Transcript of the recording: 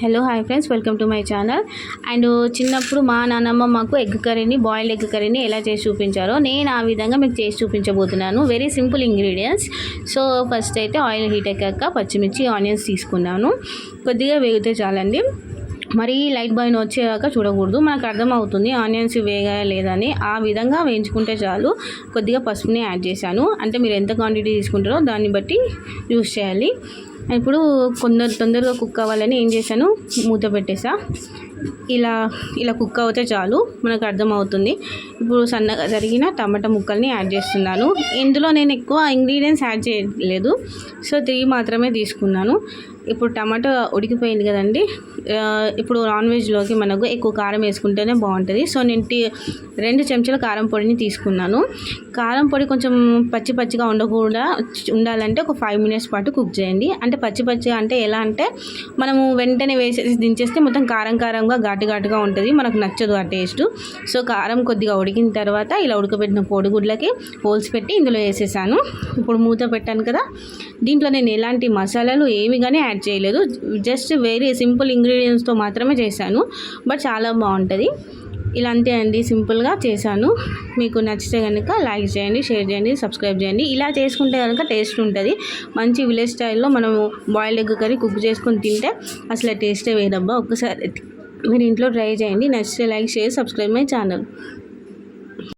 Hello hi friends welcome to my channel and చిన్నప్పుడు మా నాన్నమ్మ మాకు ఎగ్ కర్రీని బాయిల్డ్ ఎగ్ కర్రీని ఎలా చేసి చూపించారో నేను ఆ విధంగా మీకు చేసి చూపించబోతున్నాను. Very simple ingredients so first అయితే ఆయిల్ హీట్ అయ్యాక పచ్చిమిర్చి ఆనియన్స్ తీసుకున్నాను. కొద్దిగా వేగితే చాలండి. మరీ లైట్ బాయిన్ వచ్చేదాకా చూడకూడదు. మనకు అర్థమవుతుంది ఆనియన్స్ వేగా లేదని ఆ విధంగా వేయించుకుంటే చాలు. కొద్దిగా పసుపుని యాడ్ చేశాను. అంటే మీరు ఎంత క్వాంటిటీ తీసుకుంటారో దాన్ని బట్టి యూస్ చేయాలి. ఇప్పుడు కొందరు తొందరగా కుక్ అవ్వాలని ఏం చేశాను? మూత పెట్టేసా. ఇలా ఇలా కుక్ అవుతే చాలు మనకు అర్థమవుతుంది. ఇప్పుడు సన్నగా జరిగిన టమాటా ముక్కల్ని యాడ్ చేస్తున్నాను. ఇందులో నేను ఎక్కువ ఇంగ్రీడియంట్స్ యాడ్ చేయలేదు. సో త్రీ మాత్రమే తీసుకున్నాను. ఇప్పుడు టమాటో ఉడికిపోయింది కదండి. ఇప్పుడు నాన్ వెజ్లోకి మనకు ఎక్కువ కారం వేసుకుంటేనే బాగుంటుంది. సో నేను రెండు చెంచాల కారం పొడిని తీసుకున్నాను. కారం పొడి కొంచెం పచ్చి పచ్చిగా ఉండకుండా ఉండాలంటే ఒక ఫైవ్ మినిట్స్ పాటు కుక్ చేయండి. అంటే పచ్చి పచ్చిగా అంటే ఎలా అంటే మనము వెంటనే వేసేసి దించేస్తే మొత్తం కారం కారంగా ఘాటు ఘాటుగా ఉంటుంది. మనకు నచ్చదు ఆ టేస్ట్. సో కారం కొద్దిగా ఉడికిన తర్వాత ఇలా ఉడకబెట్టిన కోడిగుడ్లకి హోల్స్ పెట్టి ఇందులో వేసేసాను. ఇప్పుడు మూత పెట్టాను కదా. దీంట్లో నేను ఎలాంటి మసాలాలు ఏమి కానీ యాడ్ యాడ్ చేయలేదు. జస్ట్ వేరే సింపుల్ ఇంగ్రీడియంట్స్తో మాత్రమే చేశాను. బట్ చాలా బాగుంటుంది. ఇలా అంతే అండి. సింపుల్గా చేశాను. మీకు నచ్చితే కనుక లైక్ చేయండి షేర్ చేయండి సబ్స్క్రైబ్ చేయండి. ఇలా చేసుకుంటే కనుక టేస్ట్ ఉంటుంది. మంచి విలేజ్ స్టైల్లో మనము బాయిల్డ్ ఎగ్ కర్రీ కుక్ చేసుకొని తింటే అసలు టేస్టే వేరబ్బా. ఒక్కసారి మీరు ఇంట్లో ట్రై చేయండి. నచ్చితే like share subscribe my channel.